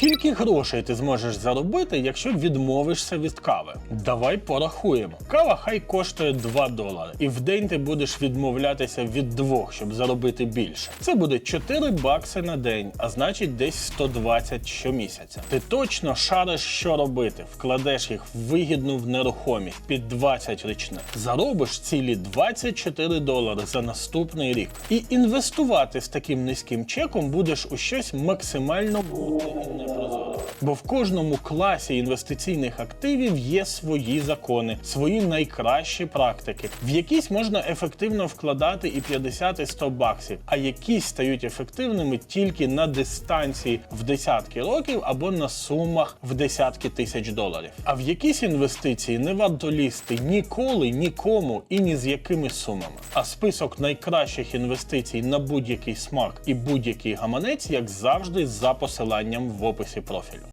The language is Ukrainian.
Скільки грошей ти зможеш заробити, якщо відмовишся від кави? Давай порахуємо. Кава хай коштує 2 долари, і в день ти будеш відмовлятися від двох, щоб заробити більше. Це буде 4 бакси на день, а значить десь 120 щомісяця. Ти точно шариш, що робити, вкладеш їх в вигідну в нерухомість під 20 річних. Заробиш цілі 24 долари за наступний рік. І інвестувати з таким низьким чеком будеш у щось максимально. Бо в кожному класі інвестиційних активів є свої закони, свої найкращі практики. В якісь можна ефективно вкладати і 50, і 100 баксів, а якісь стають ефективними тільки на дистанції в десятки років або на сумах в десятки тисяч доларів. А в якісь інвестиції не варто лізти ніколи, нікому і ні з якими сумами. А список найкращих інвестицій на будь-який смак і будь-який гаманець, як завжди, за посиланням в описі профілю.